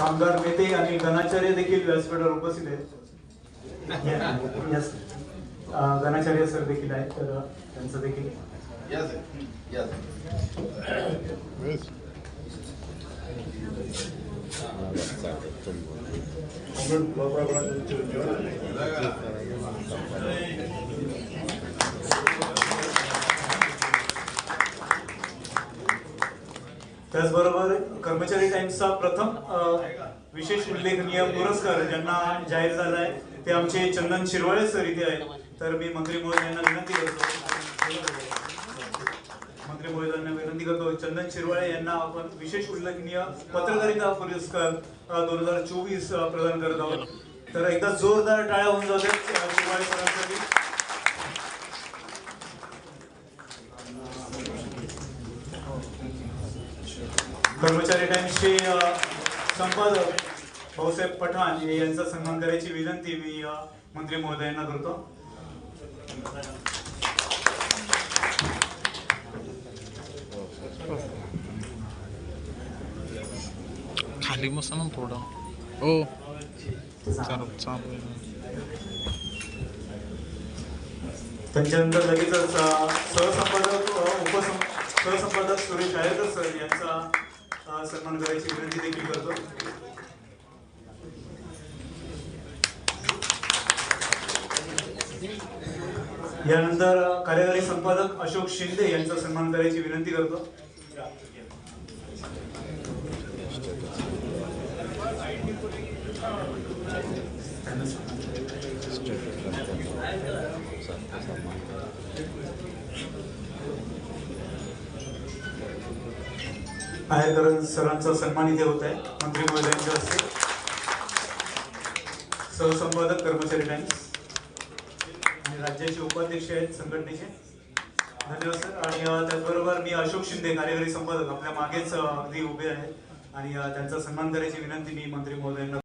कामगार नेते आणि गणाचार्य देखील व्यासपीठावर उपस्थित आहेत. गणाचार्य सर देखील आहेत तर त्यांचं देखील. Yes, त्याचबरोबर कर्मचारी टाइम्सचा प्रथम विशेष उल्लेखनीय पुरस्कार ज्यांना जाहीर झाला आहे ते आमचे चंदन शिरवाळे सर इथे आहेत. तर मी मंत्री महोदय यांना विनंती करतो. मंत्री महोदयांना विनंती करतो. चंदन शिरवाळे यांना आपण विशेष उल्लेखनीय पत्रकारिता पुरस्कार दोन हजार चोवीस प्रदान करत आहोत. तर एकदा जोरदार टाळ्या होऊन जाऊ शिरवाळे सरांसाठी. कर्मचारी टाइम्सचे संपादक भाऊसाहेब पठाण यांचा सन्मान करायची विनंती मी मंत्री महोदयांना करतो. खाली ना थोडं. हो. चालू चालू त्यांच्यानंतर लगेचच सहसंपादक उपसं सहसंपादक सुरेश आयकर सर यांचा सन्मान करायची विनंती देखील करतो. यानंतर कार्यकारी संपादक अशोक शिंदे यांचा सन्मान करायची विनंती करतो. आयकर सरांचा सन्मान इथे होत आहे मंत्री महोदयांच्या हस्ते. सहसंपादक कर्मचारी टाइम्स आणि राज्याचे उपाध्यक्ष आहेत संघटनेचे. धन्यवाद सर. आणि त्याचबरोबर मी अशोक शिंदे कार्यकारी संपादक. आपल्या मागेच अगदी उभे आहेत. आणि त्यांचा सन्मान करायची विनंती मी मंत्री महोदयांना